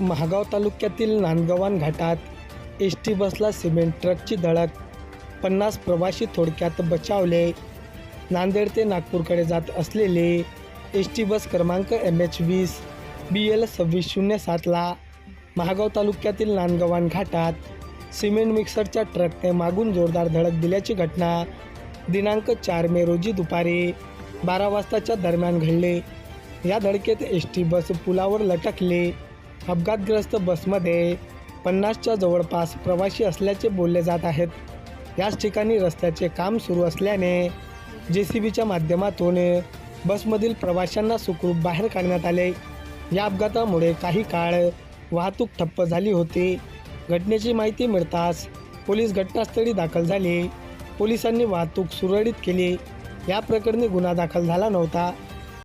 महागाव तालुक्यातील नांदगव्हाण घाटात S T बसला सिमेंट ट्रकची धडक. पन्नास प्रवासी थोडक्यात बचावले. नांदेड ते नागपूरकडे जात असलेले एस टी बस क्रमांक एम एच वीस बी एल सव्वीस शून्य सातला महागाव तालुक्यातील नांदगव्हाण घाटात सिमेंट मिक्सरच्या ट्रकने मागून जोरदार धडक दिल्याची घटना दिनांक चार मे रोजी दुपारी बारा वाजताच्या दरम्यान घडले. या धडकेत एस टी बस पुलावर लटकले. अपघातग्रस्त बसमध्ये पन्नासच्या जवळपास प्रवासी असल्याचे बोलले जात आहेत. याच ठिकाणी रस्त्याचे काम सुरू असल्याने जे सी बीच्या माध्यमातून बसमधील प्रवाशांना सुखरूप बाहेर काढण्यात आले. या अपघातामुळे काही काळ वाहतूक ठप्प झाली होती. घटनेची माहिती मिळताच पोलीस घटनास्थळी दाखल झाले. पोलिसांनी वाहतूक सुरळीत केली. या प्रकरणी गुन्हा दाखल झाला नव्हता.